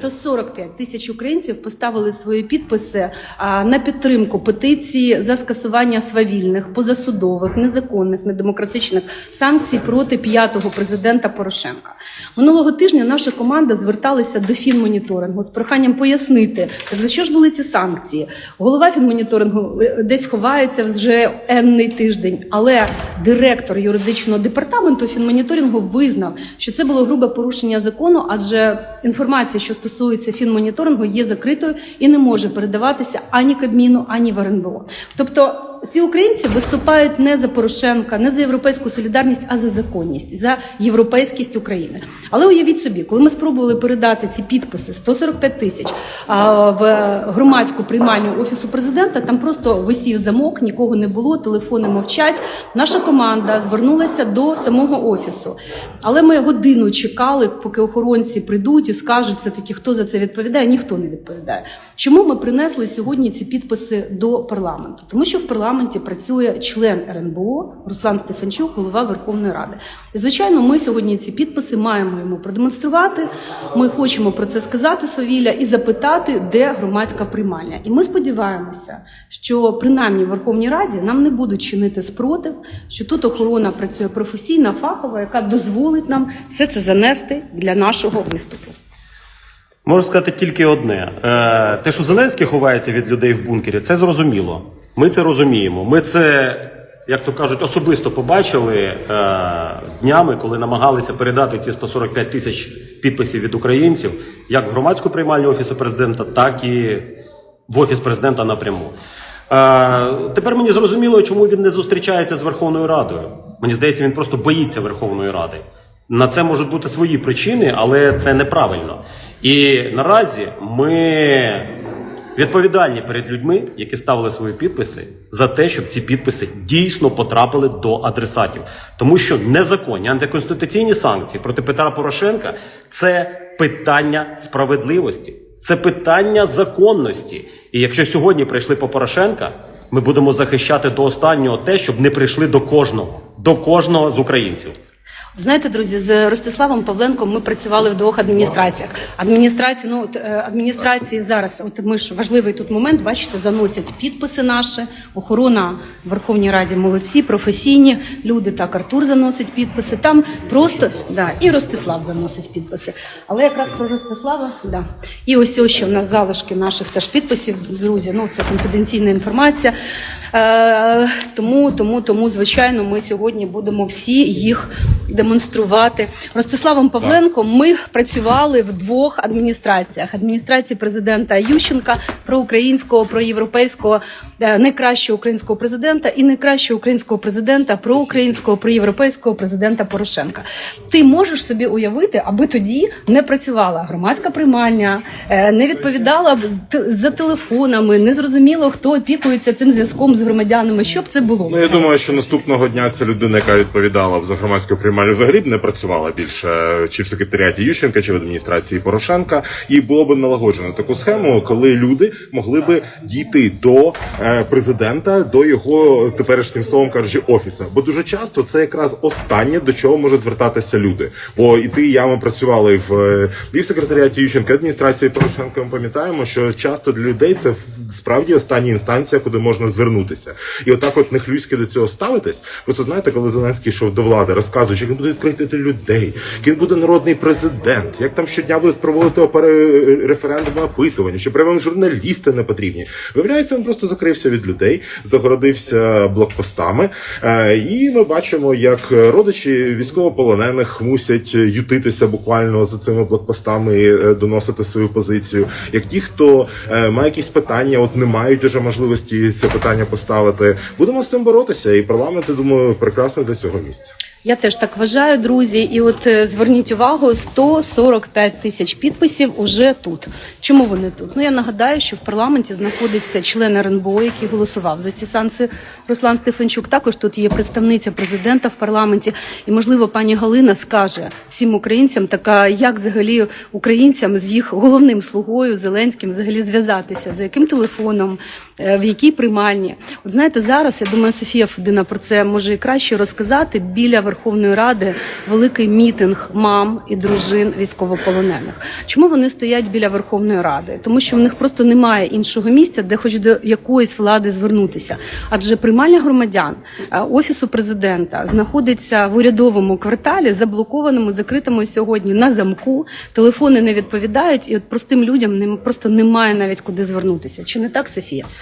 145 тисяч українців поставили свої підписи на підтримку петиції за скасування свавільних, позасудових, незаконних, недемократичних санкцій проти п'ятого президента Порошенка. Минулого тижня наша команда зверталася до фінмоніторингу з проханням пояснити, так за що ж були ці санкції. Голова фінмоніторингу е, десь ховається вже енний тиждень, але директор юридичного департаменту фінмоніторингу визнав, що це було грубе порушення закону, адже інформація, що стосується фінмоніторингу, є закритою і не може передаватися ані Кабміну, ані в РНБО. Тобто ці українці виступають не за Порошенка, не за європейську солідарність, а за законність, за європейськість України. Але уявіть собі, коли ми спробували передати ці підписи 145 тисяч в громадську приймальню офісу президента, там просто висів замок, нікого не було, телефони мовчать. Наша команда звернулася до самого офісу, але ми годину чекали, поки охоронці прийдуть і скажуть все таки, хто за це відповідає. Ніхто не відповідає. Чому ми принесли сьогодні ці підписи до парламенту? Тому що в парламенті працює член РНБО Руслан Стефанчук, голова Верховної Ради. І звичайно, ми сьогодні ці підписи маємо йому продемонструвати. Ми хочемо про це сказати Савілля і запитати, де громадська приймальня. І ми сподіваємося, що принаймні в Верховній Раді нам не будуть чинити спротив, що тут охорона працює професійна, фахова, яка дозволить нам все це занести для нашого виступу. Можу сказати тільки одне: Е, те, що Зеленський ховається від людей в бункері, це зрозуміло. Ми це розуміємо. Ми це, як то кажуть, особисто побачили е, днями, коли намагалися передати ці 145 тисяч підписів від українців, як в громадську приймальню офісу президента, так і в офіс президента напряму. Е, тепер мені зрозуміло, чому він не зустрічається з Верховною Радою. Мені здається, він просто боїться Верховної Ради. На це можуть бути свої причини, але це неправильно. І наразі ми відповідальні перед людьми, які ставили свої підписи, за те, щоб ці підписи дійсно потрапили до адресатів. Тому що незаконні антиконституційні санкції проти Петра Порошенка це питання справедливості, це питання законності. І якщо сьогодні прийшли по Порошенка, ми будемо захищати до останнього те, щоб не прийшли до кожного, до кожного з українців. Знаєте, друзі, з Ростиславом Павленком ми працювали в двох адміністраціях. Адміністрації, ну от, е, адміністрації зараз, от ми ж важливий тут момент, бачите, заносять підписи наші. Охорона в Верховній Раді молодці, професійні люди. Так, Артур заносить підписи. Там просто да, і Ростислав заносить підписи. Але якраз про Ростислава, да. І ось ось ще в нас залишки наших теж підписів, друзі. Ну це конфіденційна інформація. Е, тому, тому, тому, звичайно, ми сьогодні будемо всі їх демонструвати. Ростиславом Павленком ми працювали в двох адміністраціях: адміністрації президента Ющенка, проукраїнського, проєвропейського, е, найкращого українського президента і найкращого українського президента, проукраїнського, проєвропейського президента Порошенка. Ти можеш собі уявити, аби тоді не працювала громадська приймальня, е, не відповідала за телефонами, не зрозуміло, хто опікується цим зв'язком з громадянами. Що б це було? Ну, я думаю, що наступного дня ця людина, яка відповідала б за громадську приймальню, взагалі б не працювала більше чи в секретаріаті Ющенка, чи в адміністрації Порошенка, і було б налагоджено таку схему, коли люди могли би дійти до е, президента, до його теперішнім словом кажучи, офіса. Бо дуже часто це якраз останнє до чого можуть звертатися люди. Бо і ти, і я ми працювали в, е, і в секретаріаті Ющенка, адміністрації Порошенка. Ми пам'ятаємо, що часто для людей це справді остання інстанція, куди можна звернутися. І отак, от нехлюйськи до цього ставитись. Просто знаєте, коли Зеленський йшов до влади, розказуючи, як він буде відкрити людей, він буде народний президент, як там щодня будуть проводити опери- референдуми опитування, що прямо журналісти не потрібні. Виявляється, він просто закрився від людей, загородився блокпостами. Е, І ми бачимо, як родичі військовополонених мусять ютитися буквально за цими блокпостами і е, доносити свою позицію. Як ті, хто е, має якісь питання, от не мають уже можливості це питання поставити. Будемо з цим боротися, і парламент, я думаю, прекрасно для цього місця. Я теж так вважаю, друзі. І от е, зверніть увагу, 145 тисяч підписів уже тут. Чому вони тут? Ну я нагадаю, що в парламенті знаходиться член РНБО, який голосував за ці санкції Руслан Стефанчук. Також тут є представниця президента в парламенті. І можливо, пані Галина скаже всім українцям, така як взагалі українцям з їх головним слугою Зеленським взагалі зв'язатися, за яким телефоном, в якій приймальні. От знаєте, зараз я думаю, Софія Федина про це може і краще розказати. Біля Верховної Ради великий мітинг мам і дружин військовополонених. Чому вони стоять біля Верховної Ради? Тому що в них просто немає іншого місця, де хоч до якоїсь влади звернутися. Адже приймальня громадян е, офісу президента знаходиться в урядовому кварталі, заблокованому, закритому сьогодні на замку. Телефони не відповідають, і от простим людям просто немає навіть куди звернутися. Чи не так, Софія?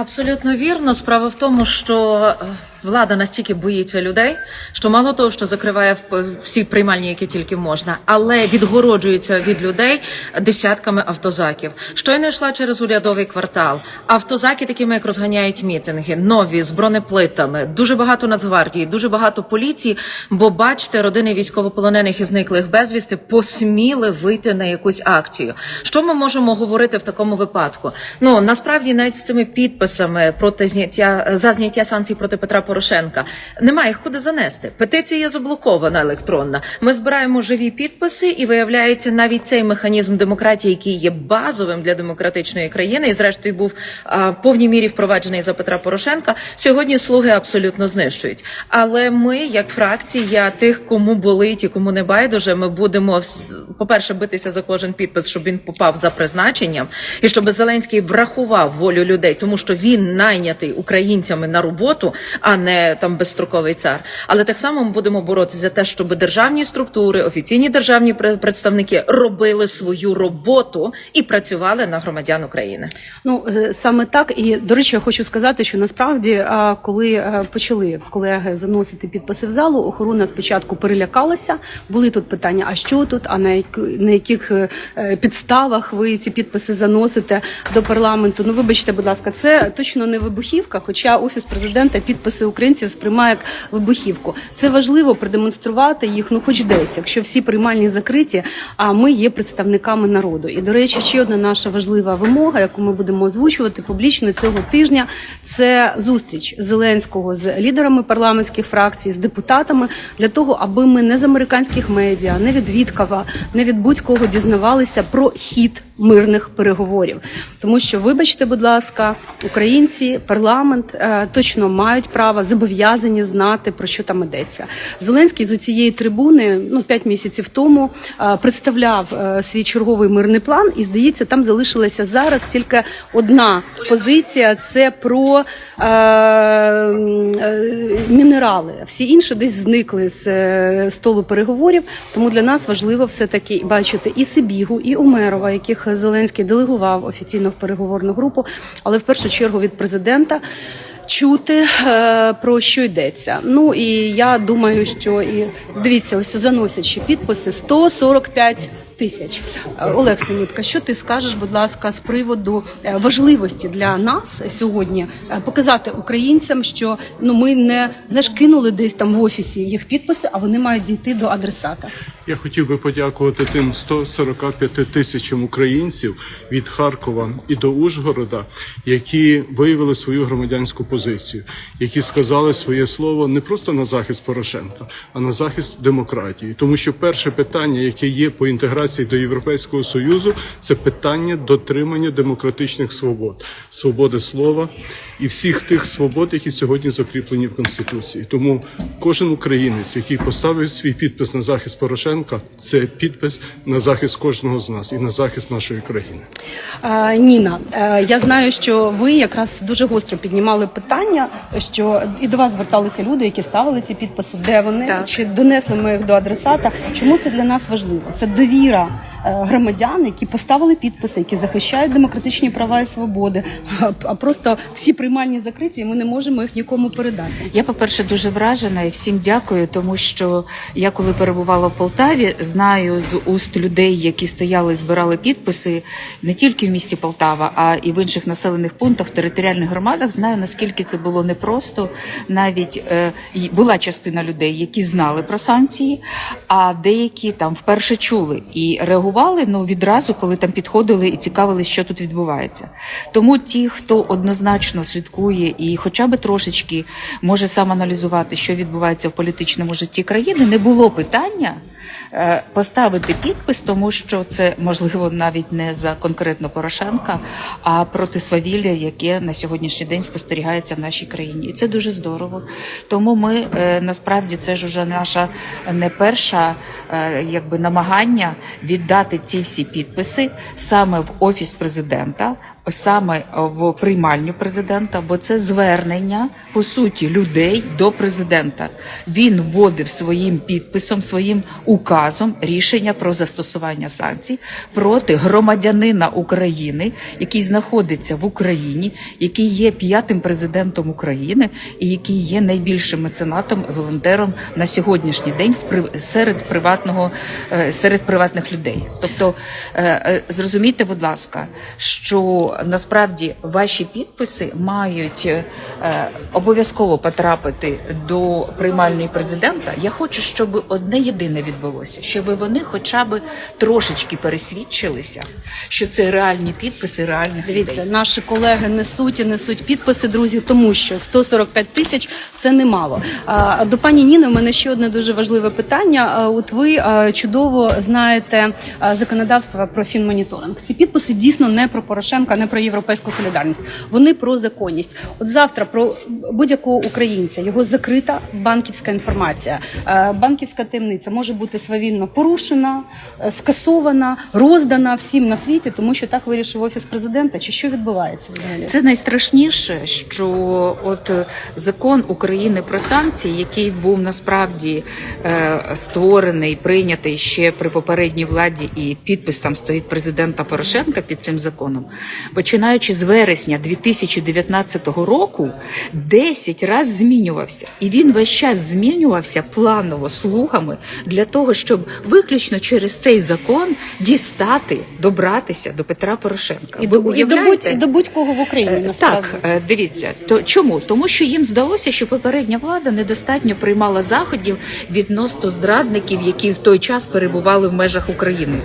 Абсолютно вірно. Справа в тому, що е, влада настільки боїться людей, що мало того, що закриває в- всі приймальні, які тільки можна, але відгороджується від людей десятками автозаків. Щойно йшла через урядовий квартал. Автозаки, такими як розганяють мітинги, нові з бронеплитами, дуже багато нацгвардії, дуже багато поліції. Бо бачите, родини військовополонених і зниклих безвісти посміли вийти на якусь акцію. Що ми можемо говорити в такому випадку? Ну насправді навіть з цими підписами проти зняття за зняття санкцій проти Петра Порошенка немає їх куди занести. Петиція заблокована електронна. Ми збираємо живі підписи, і виявляється, навіть цей механізм демократії, який є базовим для демократичної країни, і зрештою був а, повній мірі впроваджений за Петра Порошенка. Сьогодні слуги абсолютно знищують. Але ми, як фракція, тих, кому болить і кому не байдуже, ми будемо по-перше битися за кожен підпис, щоб він попав за призначенням, і щоб Зеленський врахував волю людей, тому що він найнятий українцями на роботу, а не там безстроковий цар. Але так само ми будемо боротися за те, щоб державні структури, офіційні державні пре- представники робили свою роботу і працювали на громадян України. Ну е, саме так, і до речі, я хочу сказати, що насправді, коли е, почали колеги заносити підписи в залу, охорона спочатку перелякалася. Були тут питання: а що тут, а на на яких е, підставах ви ці підписи заносите до парламенту? Ну вибачте, будь ласка, це точно не вибухівка. Хоча офіс президента підписи українців сприймає як вибухівку. Це важливо продемонструвати їх, ну хоч десь, якщо всі приймальні закриті, а ми є представниками народу. І до речі, ще одна наша важлива вимога, яку ми будемо озвучувати публічно цього тижня, це зустріч Зеленського з лідерами парламентських фракцій, з депутатами для того, аби ми не з американських медіа, не від Віткова, не від будь-кого дізнавалися про хід мирних переговорів. Тому що, вибачте, будь ласка, українці, парламент е, точно мають право зобов'язані знати про що там йдеться. Зеленський з цієї трибуни ну п'ять місяців тому е, представляв е, свій черговий мирний план, і здається, там залишилася зараз тільки одна позиція: це про е, е, мінерали. Всі інші десь зникли з е, столу переговорів. Тому для нас важливо все таки бачити і Сибігу, і Умерова, яких Зеленський делегував офіційно в переговорну групу, але в першу чергу від президента. Чути е, про що йдеться. Ну і я думаю, що і дивіться, ось заносячи підписи 145 тисяч. Олег Синютка, що ти скажеш, будь ласка, з приводу е, важливості для нас сьогодні е, показати українцям, що ну ми не знаєш, кинули десь там в офісі їх підписи, а вони мають дійти до адресата. Я хотів би подякувати тим 145 тисячам українців від Харкова і до Ужгорода, які виявили свою громадянську позицію, які сказали своє слово не просто на захист Порошенка, а на захист демократії. Тому що перше питання, яке є по інтеграції до Європейського союзу, це питання дотримання демократичних свобод, свободи слова і всіх тих свобод, які сьогодні закріплені в конституції. Тому кожен українець, який поставив свій підпис на захист Порошенка, це підпис на захист кожного з нас і на захист нашої країни. Е, Ніна, е, я знаю, що ви якраз дуже гостро піднімали питання, що і до вас зверталися люди, які ставили ці підписи. Де вони Так. чи донесли ми їх до адресата? Чому це для нас важливо? Це довіра е, громадян, які поставили підписи, які захищають демократичні права і свободи. А, просто всі приймальні закриті, і ми не можемо їх нікому передати. Я, по-перше, дуже вражена і всім дякую, тому що я, коли перебувала в Полтаві, знаю з уст людей, які стояли і збирали підписи не тільки в місті Полтава, а і в інших населених пунктах, територіальних громадах. Знаю наскільки це було непросто. Навіть е, була частина людей, які знали про санкції, а деякі там вперше чули і реагували ну відразу, коли там підходили і цікавились, що тут відбувається. Тому ті, хто однозначно слідкує і, хоча б трошечки може сам аналізувати, що відбувається в політичному житті країни, не було питання поставити підпис, тому що це можливо навіть не за конкретно Порошенка, а проти свавілля, яке на сьогоднішній день спостерігається в нашій країні, і це дуже здорово. Тому ми е, насправді це ж уже наша не перша е, якби намагання віддати ці всі підписи саме в офіс президента, саме в приймальню президента, бо це звернення по суті людей до президента. Він вводив своїм підписом, своїм указом рішення про застосування санкцій проти громадянина України, який знаходиться в Україні, який є п'ятим президентом України і який є найбільшим меценатом, волонтером на сьогоднішній день серед приватного е, серед приватних людей. Тобто е, е, зрозумійте, будь ласка, що насправді ваші підписи мають е, обов'язково потрапити до приймальної президента. Я хочу, щоб одне єдине відбулося, щоб вони хоча б трошечки пересвідчилися, що це реальні підписи реальних Дивіться, людей. наші колеги несуть і несуть підписи, друзі, тому що 145 тисяч це немало. До пані Ніни, у мене ще одне дуже важливе питання. От ви чудово знаєте законодавство про фінмоніторинг. Ці підписи дійсно не про Порошенка, не про європейську солідарність. Вони про законність. От завтра про будь-якого українця його закрита банківська інформація. Е, Банківська таємниця може бути свавільно порушена, е, скасована, роздана всім на світі, тому що так вирішив офіс президента. Чи що відбувається взагалі? Це найстрашніше, що от закон України про санкції, який був насправді е, створений, прийнятий ще при попередній владі, і підпис там стоїть президента Порошенка під цим законом, починаючи з вересня 2019 року, 10 разів змінювався, і він весь час змінювався планово слугами для того, щоб виключно через цей закон дістати, добратися до Петра Порошенка. І Ви до, і до, будь, і до будь-кого в Україні Е, насправді. Так, е, дивіться, то чому? Тому що їм здалося, що попередня влада недостатньо приймала заходів відносно зрадників, які в той час перебували в межах України.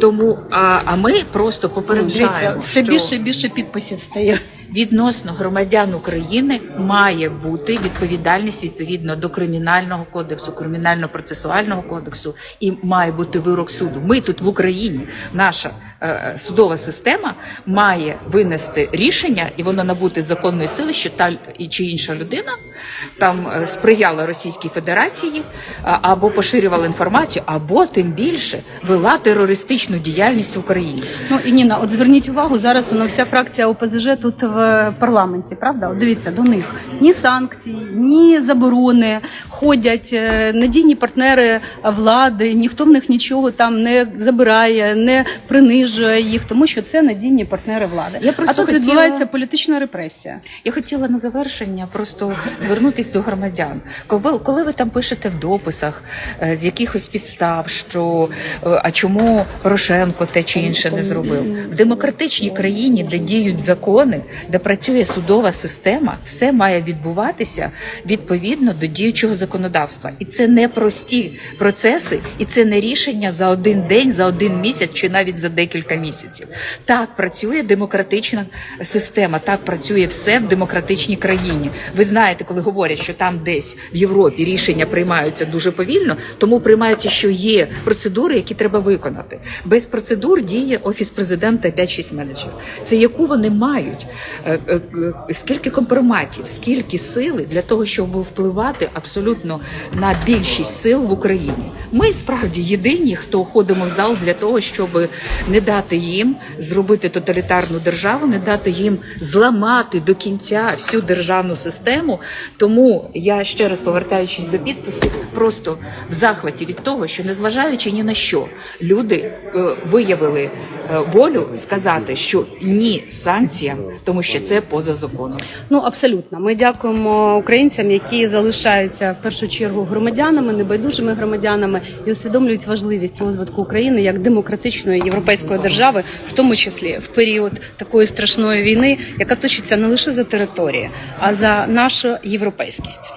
Тому а, а ми просто Дивіться, попереджаємо, все що більше і більше підписів стає. Відносно громадян України має бути відповідальність відповідно до кримінального кодексу, кримінально-процесуального кодексу, і має бути вирок суду. Ми тут в Україні, наша е, судова система має винести рішення, і воно набути законної сили, що та чи інша людина там е, сприяла Російській Федерації або поширювала інформацію, або тим більше вела терористичну діяльність в Україні. Ну і Ніна, от зверніть увагу, зараз у нас вся фракція ОПЗЖ тут в парламенті, правда? От дивіться до них ні санкцій, ні заборони ходять е, надійні партнери влади, ніхто в них нічого там не забирає, не принижує їх, тому що це надійні партнери влади. Я просто а тут хотіла- відбувається політична репресія. Я хотіла на завершення просто звернутись до громадян. Коли, коли ви там пишете в дописах е, з якихось підстав, що е, а чому Порошенко те чи інше не зробив в демократичній країні, де діють закони, де працює судова система, все має відбуватися відповідно до діючого законодавства, і це не прості процеси, і це не рішення за один день, за один місяць чи навіть за декілька місяців. Так працює демократична система, так працює все в демократичній країні. Ви знаєте, коли говорять, що там десь в Європі рішення приймаються дуже повільно, тому приймаються, що є процедури, які треба виконати. Без процедур діє офіс президента 5-6 менеджерів. Це яку вони мають? Е, е, е, Скільки компроматів, скільки сили для того, щоб впливати абсолютно на більшість сил в Україні? Ми справді єдині, хто ходимо в зал для того, щоб не дати їм зробити тоталітарну державу, не дати їм зламати до кінця всю державну систему. Тому я ще раз повертаючись до підписів, просто в захваті від того, що незважаючи ні на що, люди е, виявили е, волю сказати, що ні санкціям, тому що це поза законом. Ну абсолютно. Ми дякуємо українцям, які залишаються в першу чергу громадянами, небайдужими громадянами і усвідомлюють важливість розвитку України як демократичної європейської держави, в тому числі в період такої страшної війни, яка точиться не лише за території, а за нашу європейськість.